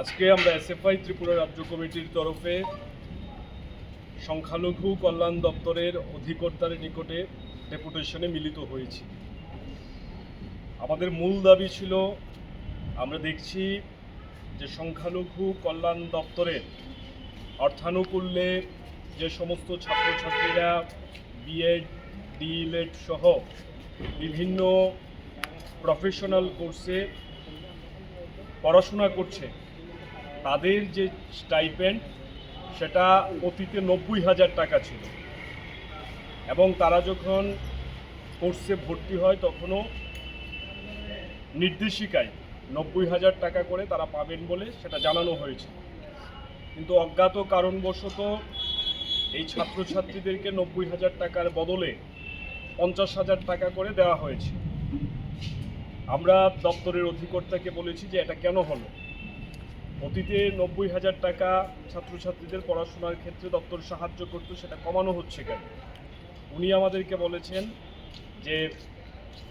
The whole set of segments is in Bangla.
আজকে আমরা এসএফআই ত্রিপুরা রাজ্য কমিটির তরফে সংখ্যালঘু কল্যাণ দপ্তরের অধিকর্তার নিকটে ডেপুটেশনে মিলিত হয়েছি। আমাদের মূল দাবি ছিল, আমরা দেখছি যে সংখ্যালঘু কল্যাণ দপ্তরের অর্থানুকূল্যে যে সমস্ত ছাত্রছাত্রীরা বিএড ডিএলএড সহ বিভিন্ন প্রফেশনাল কোর্সে পড়াশোনা করছে তাদের যে স্টাইপেন্ড সেটা অতীতে নব্বই হাজার টাকা ছিল। এবং তারা যখন কোর্সে ভর্তি হয়, তখনও নির্দেশিকায় নব্বই হাজার টাকা করে তারা পাবেন বলে সেটা জানানো হয়েছে। কিন্তু অজ্ঞাত কারণবশত এই ছাত্রছাত্রীদেরকে নব্বই হাজার টাকার বদলে পঞ্চাশ হাজার টাকা করে দেওয়া হয়েছে। আমরা দপ্তরের অধিকর্তাকে বলেছি যে এটা কেন হলো? অতীতে নব্বই হাজার টাকা ছাত্রছাত্রীদের পড়াশোনার ক্ষেত্রে দপ্তর সাহায্য করতো, সেটা কমানো হচ্ছে কেন? উনি আমাদেরকে বলেছেন যে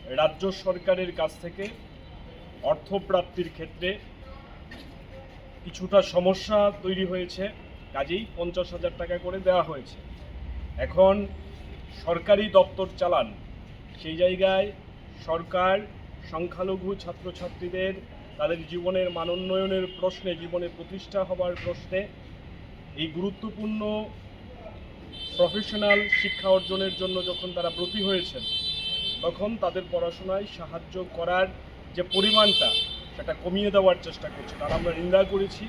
রাজ্য সরকারের কাছ থেকে অর্থপ্রাপ্তির ক্ষেত্রে কিছুটা সমস্যা তৈরি হয়েছে, কাজেই পঞ্চাশ হাজার টাকা করে দেওয়া হয়েছে। এখন সরকারি দপ্তর চালান, সেই জায়গায় সরকার সংখ্যালঘু ছাত্রছাত্রীদের তাদের জীবনের মানোন্নয়নের প্রশ্নে জীবনে প্রতিষ্ঠা হবার প্রশ্নে এই গুরুত্বপূর্ণ প্রফেশনাল শিক্ষা অর্জনের জন্য যখন তারা ব্রতী হয়েছেন, তখন তাদের পড়াশোনায় সাহায্য করার যে পরিমাণটা, সেটা কমিয়ে দেওয়ার চেষ্টা করছে তারা আমরা নিন্দা করেছি,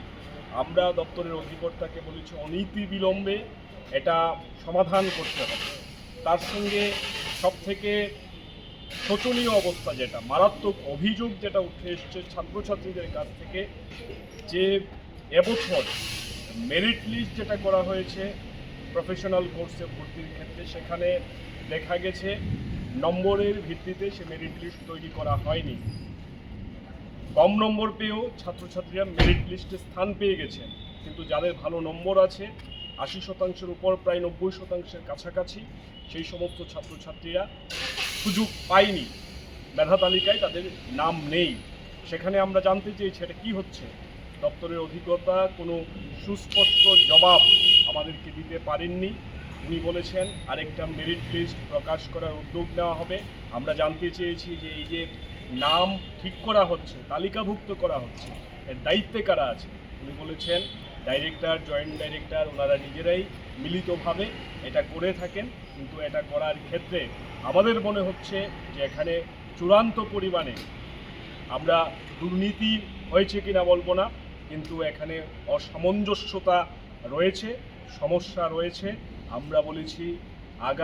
আমরা দপ্তরের অধিকর্তাকে বলেছি, অনীতি বিলম্বে এটা সমাধান করতে হবে। তার সঙ্গে সব থেকে শোচনীয় অবস্থা যেটা, মারাত্মক অভিযোগ যেটা উঠে এসছে ছাত্রছাত্রীদের কাছ থেকে যে এবছর মেরিট লিস্ট যেটা করা হয়েছে প্রফেশনাল কোর্সে ভর্তির ক্ষেত্রে, সেখানে দেখা গেছে নম্বরের ভিত্তিতে সে মেরিট লিস্ট তৈরি করা হয়নি। কম নম্বর পেয়েও ছাত্রছাত্রীরা মেরিট লিস্টে স্থান পেয়ে গেছেন কিন্তু যাদের ভালো নম্বর আছে, আশি শতাংশের উপর, প্রায় নব্বই শতাংশের কাছাকাছি, সেই সমস্ত ছাত্রছাত্রীরা সুযোগ পায়নি মেধা তালিকায় তাদের নাম নেই। সেখানে আমরা জানতে চেয়েছি এটা কী হচ্ছে। দপ্তরের অধিকতা কোনো সুস্পষ্ট জবাব আমাদেরকে দিতে পারেননি। উনি বলেছেন, আরেকটা মেরিট লিস্ট প্রকাশ করার উদ্যোগ নেওয়া হবে। আমরা জানতে চেয়েছি যে এই যে নাম ঠিক করা হচ্ছে, তালিকাভুক্ত করা হচ্ছে, এর দায়িত্বে কারা আছে? উনি বলেছেন ডাইরেক্টর, জয়েন্ট ডাইরেক্টর, ওনারা নিজেরাই মিলিতভাবে এটা করে থাকেন। কিন্তু এটা করার ক্ষেত্রে আমাদের মনে হচ্ছে যে এখানে চূড়ান্ত পরিমাণে আমরা দুর্নীতি হয়েছে কিনা বলব না, কিন্তু এখানে অসামঞ্জস্যতা রয়েছে, সমস্যা রয়েছে। আমরা বলেছি, আগামী